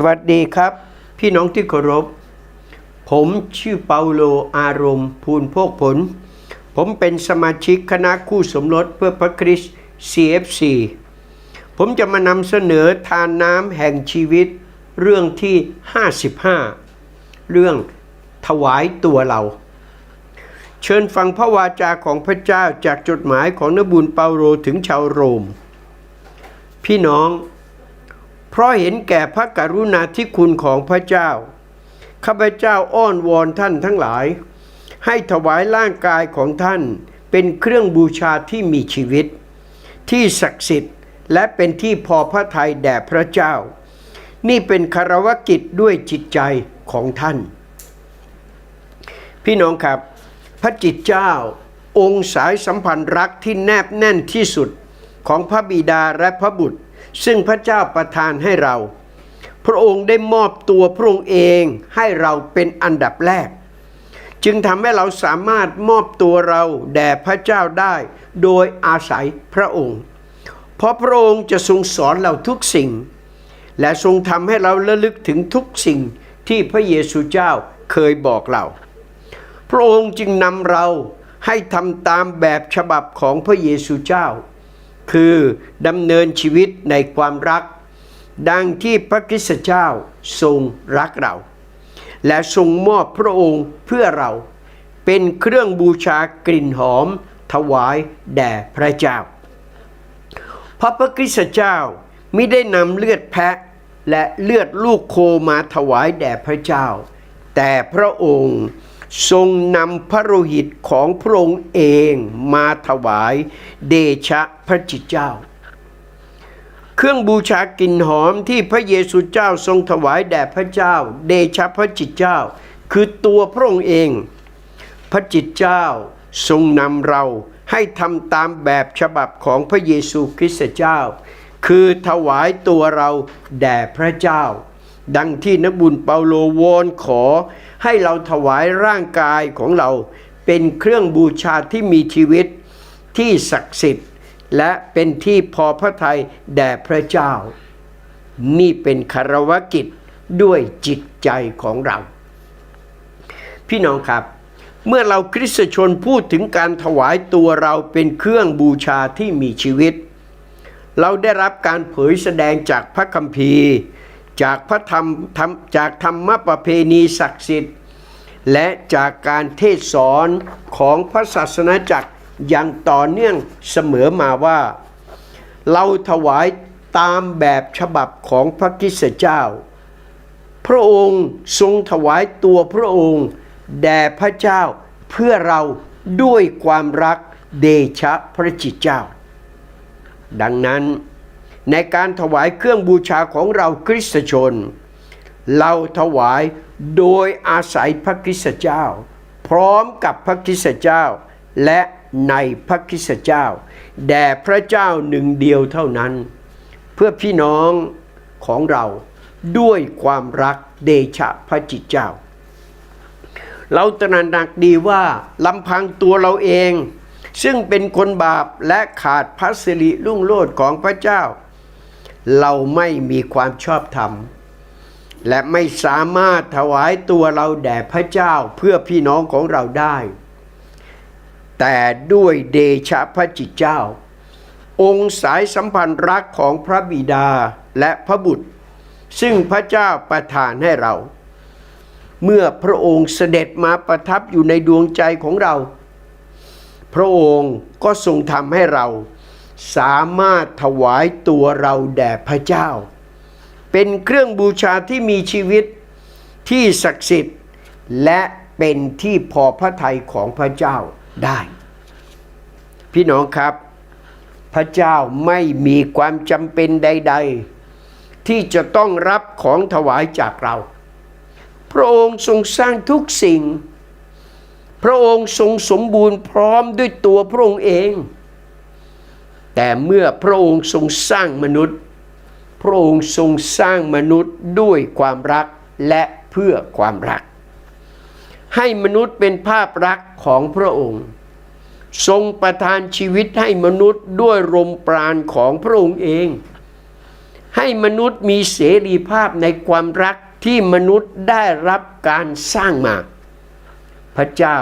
สวัสดีครับ พี่น้องที่เคารพ ผมชื่อเปาโลอารมณ์ภูลโพกผล ผมเป็นสมาชิกคณะคู่สมรสเพื่อพระคริสต์ CFC ผมจะมานำเสนอทานน้ำแห่งชีวิต เรื่องที่ 55 เรื่องถวายตัวเรา เชิญฟังพระวาจาของพระเจ้าจากจดหมายของนบุญเปาโลถึงชาวโรม พี่น้อง เพราะเห็นแก่พระกรุณาธิคุณของพระเจ้า ข้าพเจ้าอ้อนวอนท่านทั้งหลาย ให้ถวายร่างกายของท่านเป็นเครื่องบูชาที่มีชีวิต ที่ศักดิ์สิทธิ์และเป็นที่พอพระทัยแด่พระเจ้า นี่เป็นคารวกิจด้วยจิตใจของท่าน พี่น้องครับ พระจิตเจ้า องค์สายสัมพันธ์รักที่แนบแน่นที่สุดของพระบิดาและพระบุตร ซึ่งพระเจ้าประทานให้เรา พระองค์ได้มอบตัวพระองค์เองให้เราเป็นอันดับแรก จึงทำให้เราสามารถมอบตัวเราแด่พระเจ้าได้ โดยอาศัยพระองค์ เพราะพระองค์จะทรงสอนเราทุกสิ่ง และทรงทำให้เราระลึกถึงทุกสิ่งที่พระเยซูเจ้าเคยบอกเรา พระองค์จึงนำเราให้ทำตามแบบฉบับของพระเยซูเจ้า คือดำเนินชีวิตในความรัก ดังที่พระคริสตเจ้าทรงรักเรา และทรงมอบพระองค์เพื่อเราเป็นเครื่องบูชากลิ่นหอม ถวายแด่พระเจ้าเพราะพระคริสตเจ้าไมิได้นำเลือดแพะและเลือดลูกโคมาถวายแด่พระเจ้า แต่พระองค์ ทรงนำพระโลหิตของพระองค์เองมาถวายเดชะพระจิตเจ้า เครื่องบูชากลิ่นหอมที่พระเยซูเจ้าทรงถวายแด่พระเจ้า เดชะพระจิตเจ้า คือตัวพระองค์เอง พระจิตเจ้าทรงนำเราให้ทำตามแบบฉบับของพระเยซูคริสต์เจ้า คือถวายตัวเราแด่พระเจ้า ดังที่นักบุญเปาโลวอนขอ ให้เราถวายร่างกายของเรา เป็นเครื่องบูชาที่มีชีวิตที่ศักดิ์สิทธิ์ และเป็นที่พอพระทัยแด่พระเจ้า นี่เป็นคารวกิจด้วยจิตใจของเรา พี่น้องครับ เมื่อเราคริสตชนพูดถึงการถวายตัวเราเป็นเครื่องบูชาที่มีชีวิต เราได้รับการเผยแสดงจากพระคัมภีร์ จากพระธรรมจากธรรมประเพณีศักดิ์สิทธิ์ และจากการเทศสอนของพระศาสนาจักรอย่างต่อเนื่องเสมอมาว่า เราถวายตามแบบฉบับของพระคริสเจ้า พระองค์ทรงถวายตัวพระองค์ แด่พระเจ้าเพื่อเราด้วยความรักเดชะพระจิตเจ้า ดังนั้น ในการถวายเครื่องบูชาของเราคริสตชน เราถวายโดยอาศัยพระคริสตเจ้า พร้อมกับพระคริสตเจ้า และในพระคริสตเจ้า แด่พระเจ้าหนึ่งเดียวเท่านั้น เพื่อพี่น้องของเราด้วยความรักเดชะพระจิตเจ้า เราตระหนักดีว่าลำพังตัวเราเอง ซึ่งเป็นคนบาปและขาดพระสิริรุ่งโรจน์ของพระเจ้า เราไม่มีความชอบธรรม และไม่สามารถถวายตัวเราแด่พระเจ้าเพื่อพี่น้องของเราได้ แต่ด้วยเดชะพระจิตเจ้า องค์สายสัมพันธ์รักของพระบิดาและพระบุตร ซึ่งพระเจ้าประทานให้เรา เมื่อพระองค์เสด็จมาประทับอยู่ในดวงใจของเรา พระองค์ก็ทรงทำให้เรา สามารถถวายตัวเราแด่พระเจ้า เป็นเครื่องบูชาที่มีชีวิตที่ศักดิ์สิทธิ์ และเป็นที่พอพระทัยของพระเจ้าได้ พี่น้องครับ พระเจ้าไม่มีความจำเป็นใด ๆ ที่จะต้องรับของถวายจากเรา พระองค์ทรงสร้างทุกสิ่ง พระองค์ทรงสมบูรณ์พร้อมด้วยตัวพระองค์เอง แต่เมื่อพระองค์ทรงสร้างมนุษย์ พระองค์ทรงสร้างมนุษย์ด้วยความรักและเพื่อความรัก ให้มนุษย์เป็นภาพรักของพระองค์ ทรงประทานชีวิตให้มนุษย์ด้วยลมปราณของพระองค์เอง ให้มนุษย์มีเสรีภาพในความรักที่มนุษย์ได้รับการสร้างมา พระเจ้า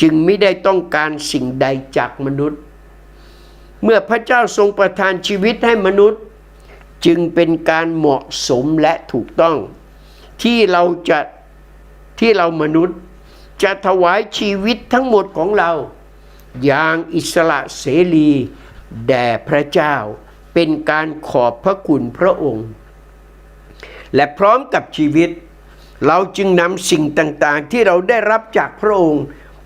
จึงไม่ได้ต้องการสิ่งใดจากมนุษย์ เมื่อพระเจ้าทรงประทานชีวิตให้มนุษย์ จึงเป็นการเหมาะสมและถูกต้อง ที่เราจะที่เรามนุษย์จะถวายชีวิตทั้งหมดของเรา อย่างอิสระเสรีแด่พระเจ้า เป็นการขอบพระคุณพระองค์ และพร้อมกับชีวิต เราจึงนำสิ่งต่างๆ ที่เราได้รับจากพระองค์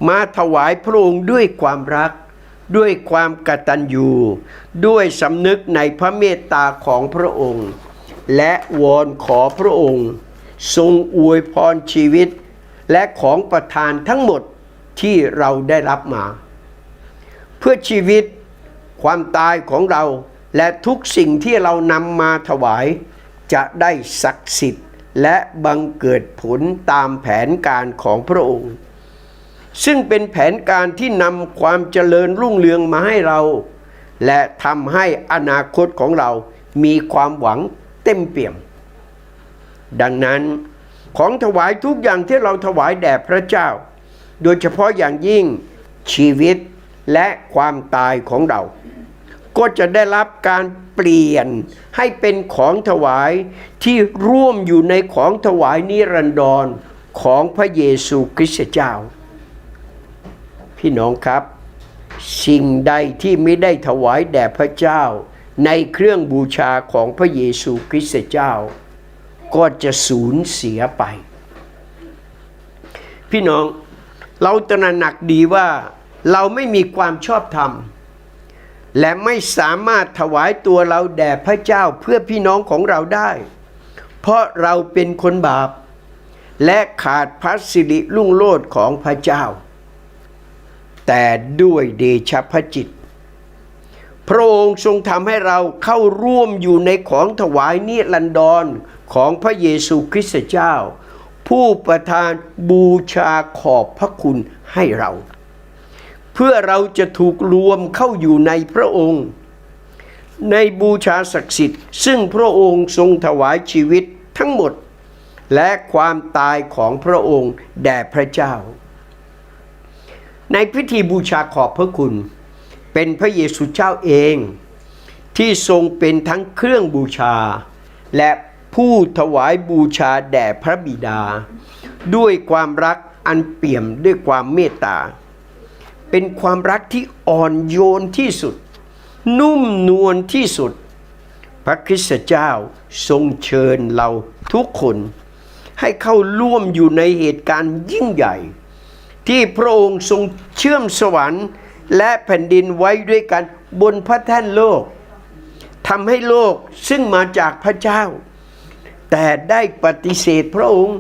มาถวายพระองค์ด้วยความรัก ด้วยความกตัญญูด้วยสำนึกในพระเมตตาของพระองค์ และวอนขอพระองค์ ทรงอวยพรชีวิต และของประทานทั้งหมดที่เราได้รับมา เพื่อชีวิต ความตายของเราและทุกสิ่งที่เรานำมาถวาย จะได้ศักดิ์สิทธิ์และบังเกิดผลตามแผนการของพระองค์ ซึ่งเป็นแผนการที่นำความเจริญรุ่งเรืองมาให้เรา และทำให้อนาคตของเรามีความหวังเต็มเปี่ยม ดังนั้นของถวายทุกอย่างที่เราถวายแด่พระเจ้า โดยเฉพาะอย่างยิ่งชีวิตและความตายของเรา ก็จะได้รับการเปลี่ยนให้เป็นของถวายที่ร่วมอยู่ในของถวายนิรันดรของพระเยซูคริสต์เจ้า พี่น้องครับ สิ่งใดที่ไม่ได้ถวายแด่พระเจ้า ในเครื่องบูชาของพระเยซูคริสต์เจ้า ก็จะสูญเสียไป พี่น้องเราตระหนักดีว่าเราไม่มีความชอบธรรม และไม่สามารถถวายตัวเราแด่พระเจ้าเพื่อพี่น้องของเราได้ เพราะเราเป็นคนบาป และขาดพระสิริลุ่งโลดของพระเจ้า แต่ด้วยเดชพระจิต พระองค์ทรงทำให้เราเข้าร่วมอยู่ในของถวายนิรันดรของพระเยซูคริสต์เจ้า ผู้ประทานบูชาขอบพระคุณให้เรา เพื่อเราจะถูกรวมเข้าอยู่ในพระองค์ ในบูชาศักดิ์สิทธิ์ ซึ่งพระองค์ทรงถวายชีวิตทั้งหมด และความตายของพระองค์แด่พระเจ้า ในพิธีบูชาขอบพระคุณ เป็นพระเยซูเจ้าเอง ที่ทรงเป็นทั้งเครื่องบูชา และผู้ถวายบูชาแด่พระบิดา ด้วยความรักอันเปี่ยมด้วยความเมตตา เป็นความรักที่อ่อนโยนที่สุด นุ่มนวลที่สุด พระคริสต์เจ้าทรงเชิญเราทุกคน ให้เข้าร่วมอยู่ในเหตุการณ์ยิ่งใหญ่ ที่พระองค์ทรงเชื่อมสวรรค์ และแผ่นดินไว้ด้วยกันบนพระแท่นโลกทำให้โลกซึ่งมาจากพระเจ้า แต่ได้ปฏิเสธพระองค์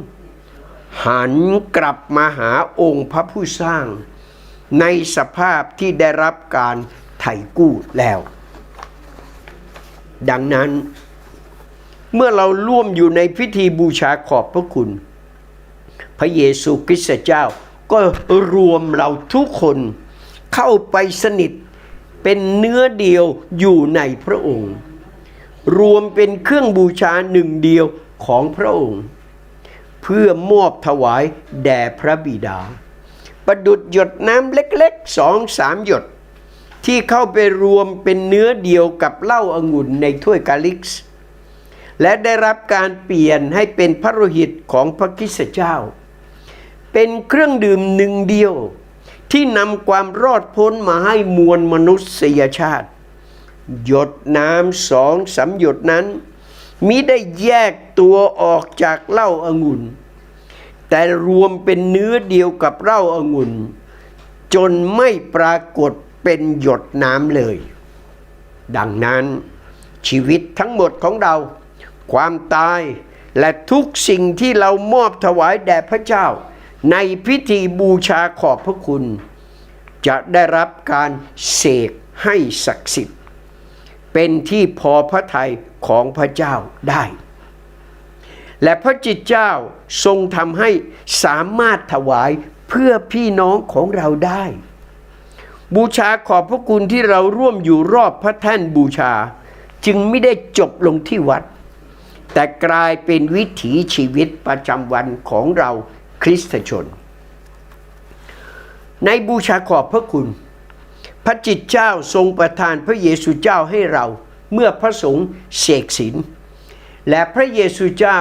หันกลับมาหาองค์พระผู้สร้าง ในสภาพที่ได้รับการไถ่กู้แล้ว ดังนั้น เมื่อเราร่วมอยู่ในพิธีบูชาขอบพระคุณ พระเยซูคริสต์เจ้า ก็รวมเราทุกคนเข้าไปสนิทเป็นเนื้อเดียวอยู่ในพระองค์ รวมเป็นเครื่องบูชาหนึ่งเดียวของพระองค์ เพื่อมอบถวายแด่พระบิดา ประดุดหยดน้ำเล็กๆสองสามหยด ที่เข้าไปรวมเป็นเนื้อเดียวกับเหล้าอางุ่นในถ้วยกาลิกส์และได้รับการเปลี่ยนให้เป็นพระโลหิตของพระคิสเจ้า เป็นเครื่องดื่มหนึ่งเดียว ที่นำความรอดพ้นมาให้มวลมนุษยชาติ หยดน้ำสองสามหยดนั้นมิได้แยกตัวออกจากเหล้าอางุ่น แต่รวมเป็นเนื้อเดียวกับเหล้าอางุ่น จนไม่ปรากฏเป็นหยดน้ำเลย ดังนั้นชีวิตทั้งหมดของเรา ความตายและทุกสิ่งที่เรามอบถวายแด่พระเจ้า ในพิธีบูชาขอบพระคุณ จะได้รับการเสกให้ศักดิ์สิทธิ์ เป็นที่พอพระทัยของพระเจ้าได้ และพระจิตเจ้าทรงทำให้สามารถถวายเพื่อพี่น้องของเราได้ บูชาขอบพระคุณที่เราร่วมอยู่รอบพระแท่นบูชา จึงไม่ได้จบลงที่วัด แต่กลายเป็นวิถีชีวิตประจำวันของเรา คริสตชน ในบูชาขอบพระคุณ พระจิตเจ้าทรงประทานพระเยซูเจ้าให้เราเมื่อพระสงฆ์เสกสินและพระเยซูเจ้า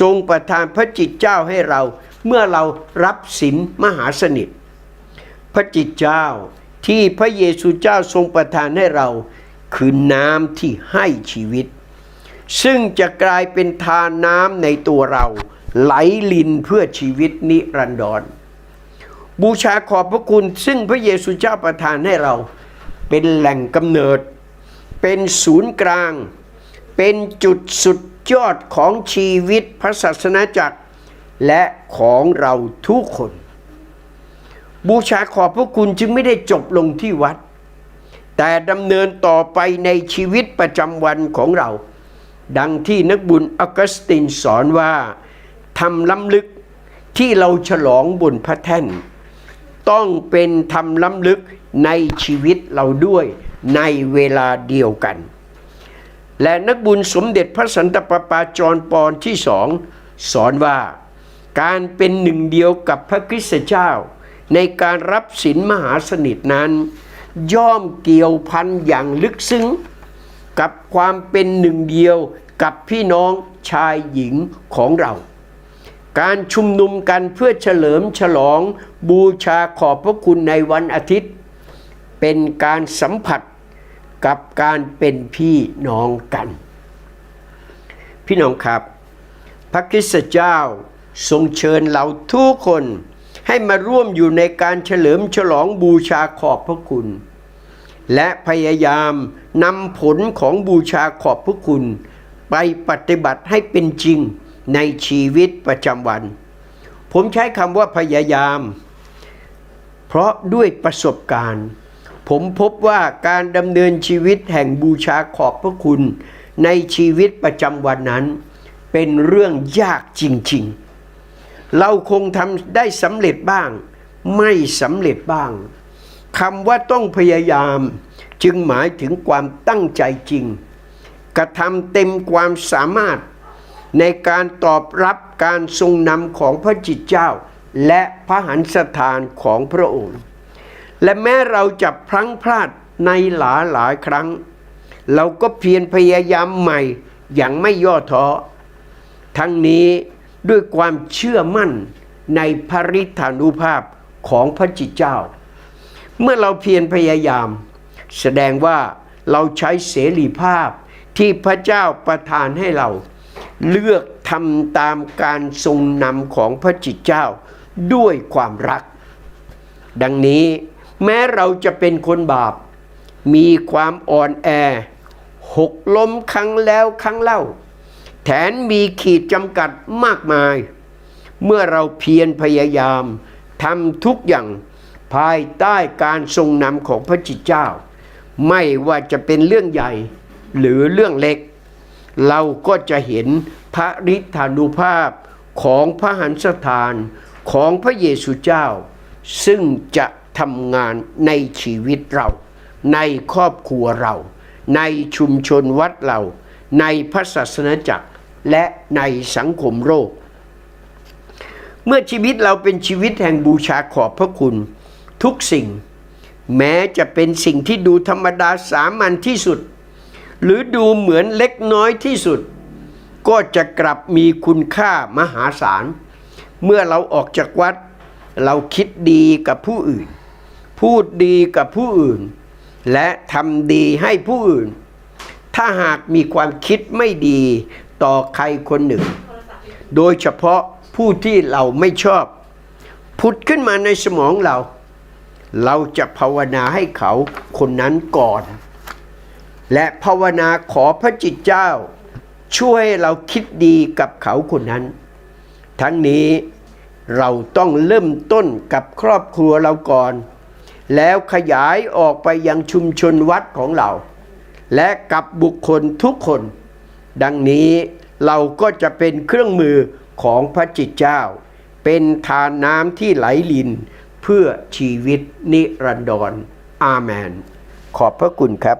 ทรงประทานพระจิตเจ้าให้เราเมื่อเรารับศีลมหาสนิท พระจิตเจ้าที่พระเยซูเจ้าทรงประทานให้เราคือน้ำที่ให้ชีวิต ซึ่งจะกลายเป็นทานน้ำในตัวเรา ไหลลินเพื่อชีวิตนิรันดร บูชาขอบพระคุณซึ่งพระเยซูเจ้าประทานให้เรา เป็นแหล่งกำเนิด เป็นศูนย์กลาง เป็นจุดสุดยอดของชีวิตพระศาสนาจักร และของเราทุกคน บูชาขอบพระคุณจึงไม่ได้จบลงที่วัด แต่ดำเนินต่อไปในชีวิตประจำวันของเรา ดังที่นักบุญออกัสตินสอนว่า ทำล้ำลึกที่เราฉลองบนพระแท่น ต้องเป็นทำล้ำลึกในชีวิตเราด้วยในเวลาเดียวกัน และนักบุญสมเด็จพระสันตะปาปาจอปอนที่สองสอนว่าการเป็นหนึ่งเดียวกับพระคริสตเจ้า ในการรับศีลมหาสนิทนั้น ย่อมเกี่ยวพันอย่างลึกซึ้ง กับความเป็นหนึ่งเดียวกับพี่น้องชายหญิงของเรา การชุมนุมกันเพื่อเฉลิมฉลองบูชาขอบพระคุณในวันอาทิตย์ เป็นการสัมผัสกับการเป็นพี่น้องกัน พี่น้องครับ พระคริสตเจ้าทรงเชิญเราทุกคนให้มาร่วมอยู่ในการเฉลิมฉลองบูชาขอบพระคุณ และพยายามนำผลของบูชาขอบพระคุณ ไปปฏิบัติให้เป็นจริง ในชีวิตประจำวัน ผมใช้คำว่าพยายาม เพราะด้วยประสบการณ์ ผมพบว่าการดำเนินชีวิตแห่งบูชาขอบพระคุณ ในชีวิตประจำวันนั้น เป็นเรื่องยากจริง ๆ เราคงทำได้สำเร็จบ้าง ไม่สำเร็จบ้างคำว่าต้องพยายาม จึงหมายถึงความตั้งใจจริง กระทำเต็มความสามารถ ในการตอบรับการทรงนำของพระจิตเจ้า และพระหันสถานของพระองค์ และแม้เราจะพลั้งพลาดในหลายหลายครั้ง เราก็เพียรพยายามใหม่อย่างไม่ย่อท้อทั้งนี้ด้วยความเชื่อมั่นในพระฤทธานุภาพของพระจิตเจ้า เมื่อเราเพียรพยายาม แสดงว่าเราใช้เสรีภาพที่พระเจ้าประทานให้เรา เลือกทำตามการทรงนำของพระจิตเจ้าด้วยความรัก ดังนี้แม้เราจะเป็นคนบาป มีความอ่อนแอ หกล้มครั้งแล้วครั้งเล่า แถนมีขีดจำกัดมากมาย เมื่อเราเพียรพยายามทำทุกอย่างภายใต้การทรงนำของพระจิตเจ้า ไม่ว่าจะเป็นเรื่องใหญ่หรือเรื่องเล็ก เราก็จะเห็นพระฤทธานุภาพของพระหันสถานของพระเยซูเจ้า ซึ่งจะทำงานในชีวิตเรา ในครอบครัวเรา ในชุมชนวัดเรา ในพระศาสนาจักรและในสังคมโลก เมื่อชีวิตเราเป็นชีวิตแห่งบูชาขอบพระคุณ ทุกสิ่ง แม้จะเป็นสิ่งที่ดูธรรมดาสามัญที่สุด หรือดูเหมือนเล็กน้อยที่สุด ก็จะกลับมีคุณค่ามหาศาล เมื่อเราออกจากวัด เราคิดดีกับผู้อื่น พูดดีกับผู้อื่น และทำดีให้ผู้อื่น ถ้าหากมีความคิดไม่ดีต่อใครคนหนึ่ง โดยเฉพาะผู้ที่เราไม่ชอบผุดขึ้นมาในสมองเรา เราจะภาวนาให้เขาคนนั้นก่อน และภาวนาขอพระจิตเจ้า ช่วยเราคิดดีกับเขาคนนั้น ทั้งนี้เราต้องเริ่มต้นกับครอบครัวเราก่อน แล้วขยายออกไปยังชุมชนวัดของเรา และกับบุคคลทุกคน ดังนี้เราก็จะเป็นเครื่องมือของพระจิตเจ้า เป็นทานน้ำที่ไหลลินเพื่อชีวิตนิรันดร อาเมน ขอบพระคุณครับ